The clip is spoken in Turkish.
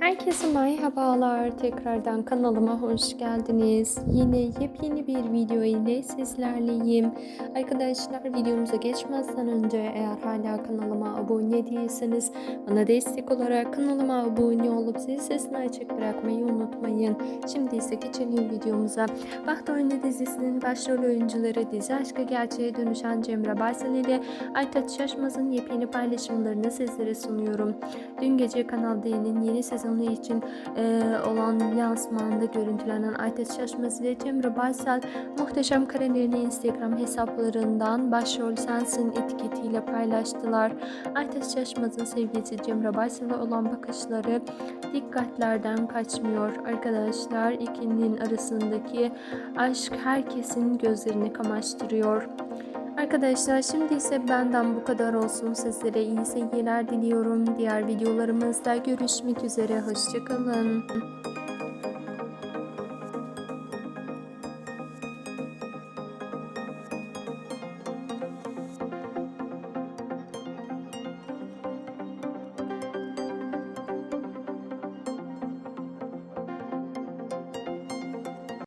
Herkese merhabalar. Tekrardan kanalıma hoş geldiniz. Yine yepyeni bir video ile sizlerleyim. Arkadaşlar videomuza geçmezden önce eğer hala kanalıma abone değilseniz bana destek olarak kanalıma abone olup zil sesini açık bırakmayı unutmayın. Şimdi ise geçelim videomuza. Baht Oyunu dizisinin başrol oyuncuları dizi aşkı gerçeğe dönüşen Cemre Baysal ile Aytaç Şaşmaz'ın yepyeni paylaşımlarını sizlere sunuyorum. Dün gece Kanal D'nin yeni sezonu için e, olan lansmanında görüntülenen Aytaç Şaşmaz ve Cemre Baysal muhteşem karelerini Instagram hesaplarından başrol sensin etiketiyle paylaştılar. Aytaç Şaşmaz'ın sevgilisi Cemre Baysal'a olan bakışları dikkatlerden kaçmıyor. Arkadaşlar ikilinin arasındaki aşk herkesin gözlerini kamaştırıyor. Arkadaşlar şimdi ise benden bu kadar olsun. Sizlere iyi seyirler diliyorum. Diğer videolarımızda görüşmek üzere. Hoşçakalın.